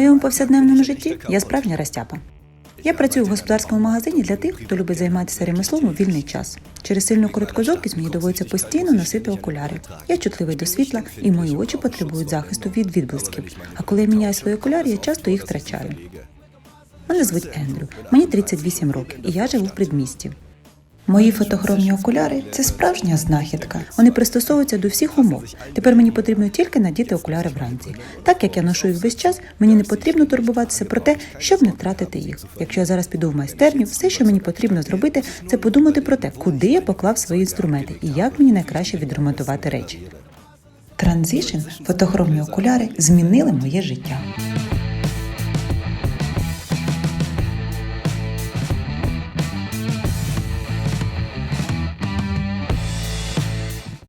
моєму повсякденному житті я справжня розтяпа. Я працюю в господарському магазині для тих, хто любить займатися ремеслом у вільний час. Через сильну короткозоркість мені доводиться постійно носити окуляри. Я чутливий до світла, і мої очі потребують захисту від відблисків. А коли я міняю свої окуляри, я часто їх втрачаю. Мене звуть Ендрю, мені 38 років, і я живу в предмісті. Мої фотохромні окуляри це справжня знахідка. Вони пристосовуються до всіх умов. Тепер мені потрібно тільки надіти окуляри вранці. Так як я ношу їх весь час, мені не потрібно турбуватися про те, щоб не втратити їх. Якщо я зараз піду в майстерню, все, що мені потрібно зробити, це подумати про те, куди я поклав свої інструменти і як мені найкраще відремонтувати речі. Транзишн, фотохромні окуляри змінили моє життя.